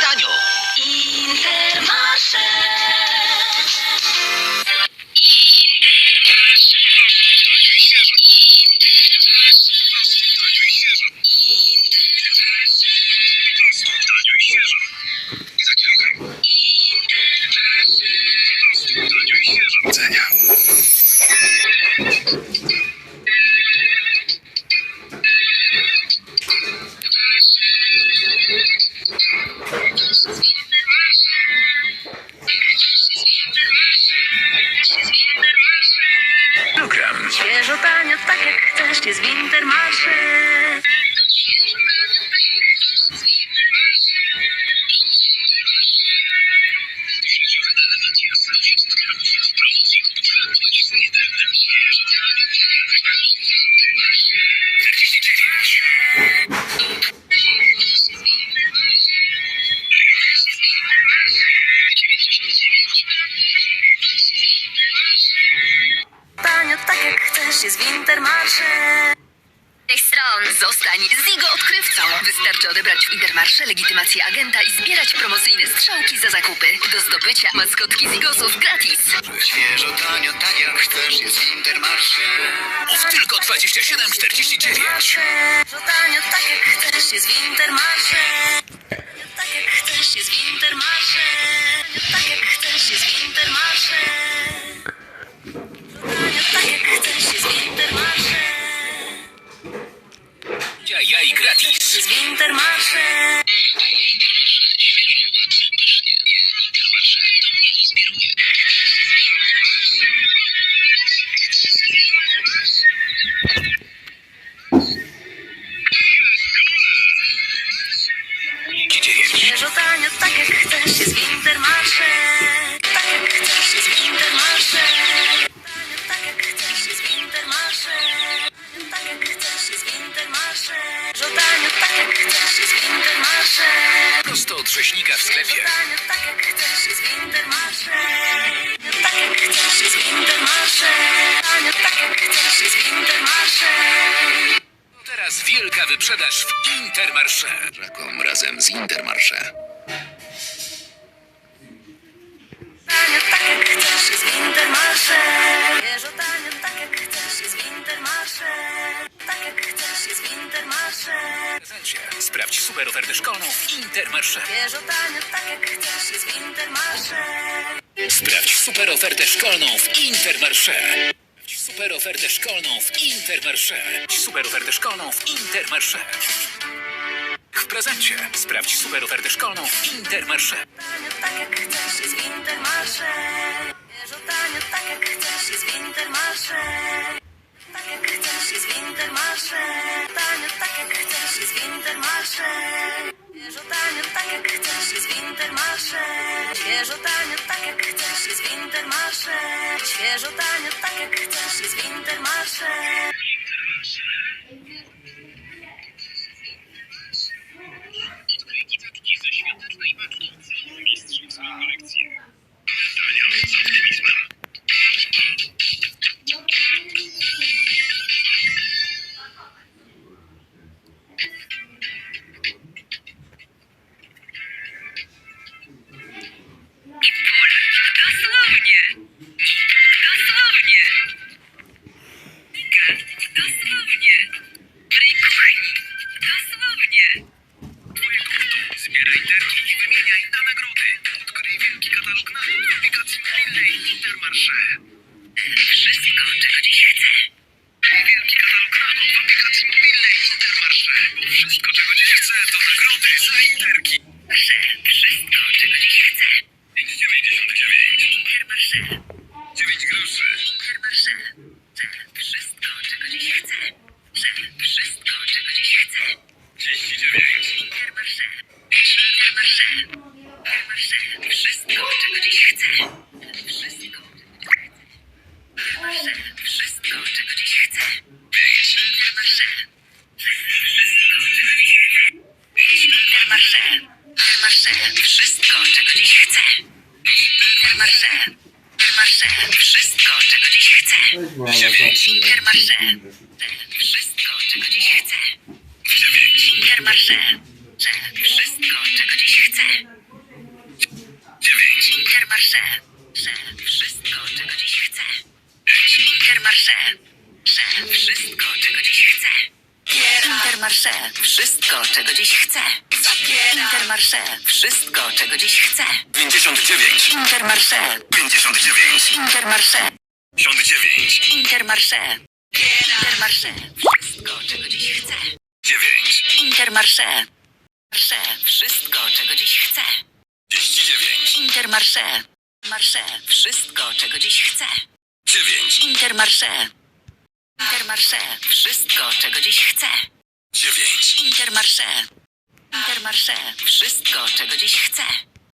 Tanio. Intermarché. Tanio, tak jak chcesz, jest w Intermarché. Chcesz, jest w Intermarché. tej stron. Zostań Zigo odkrywcą. Wystarczy odebrać w Intermarsze legitymację agenta i zbierać promocyjne strzałki za zakupy. Do zdobycia maskotki Zigosów gratis. Świeżo, tanio, tak jak chcesz, jest w Intermarché. Mów tylko 27,49. Świeżo, tanio, tak jak chcesz, jest w Intermarché. W sklepie. Tak jak chcesz, Intermarché. Tak jak chcesz. Tanio, tak jak chcesz, w Intermarché. Teraz wielka wyprzedaż w Intermarché. Rzekom razem z Intermarché. Tanio, tak jak chcesz, jest w Intermarché. Świeżo, tanio, tak jak chcesz, jest w Intermarché. Tak jak chcesz, w Prezencie. Sprawdź super ofertę szkolną w Intermarché. Świeżo, tanio, tak jak chcesz, jest w Intermarché. Sprawdź super ofertę szkolną w Intermarché. Super ofertę szkolną w Intermarché. Super ofertę szkolną w Intermarché. W prezencie. Sprawdź super ofertę szkolną w Intermarché. Tanio, tak jak chcesz, jest w Intermarché. Świeżo, tanio, tak jak chcesz, jest w Intermarché. Tak jak chcesz, jest w Intermarché. Tanio, tak jak chcesz, jest w Intermarché. Świeżo, tak jak chcesz, jest w Intermarché. Świeżo, tanio, tak jak chcesz, jest w Intermarché. Świeżo, tanio, tak jak chcesz, jest w Intermarché. Wszystko, czego dziś chcę. Wielki katalog nagród w aplikacji mobilnej Intermarché. Wszystko, czego dziś chcę, to nagrody za interki. Że wszystko, czego dziś chcę. 5,99. Intermarché. 9 groszy. Intermarché. Wszystko, czego dziś chcę. Wszystko, czego dziś chcę. 39. Intermarché. Intermarché. Intermarché. Wszystko, czego dziś chcę. Intermarché. Intermarché. Wszystko, czego dziś chcę. Intermarché. Intermarché. Wszystko, czego dziś chcę. Intermarché. Wszystko, czego dziś chcę. Intermarché. Wszystko, czego dziś chcę. Wszystko, czego dziś chcę. Intermarché. Wszystko, czego dziś chcę. Intermarché. Wszystko, czego dziś chcę. 59. Intermarché. 59. Intermarché. 59. Intermarché. Intermarché. Wszystko, czego dziś chcę. 9. Intermarché. Marché. Wszystko, czego dziś chcę. 39. Intermarché. Marché. Wszystko, czego dziś chcę. 9. Intermarché. Intermarché. Wszystko, czego dziś chcę. 9. Intermarché. Intermarché. Wszystko, czego dziś chcę.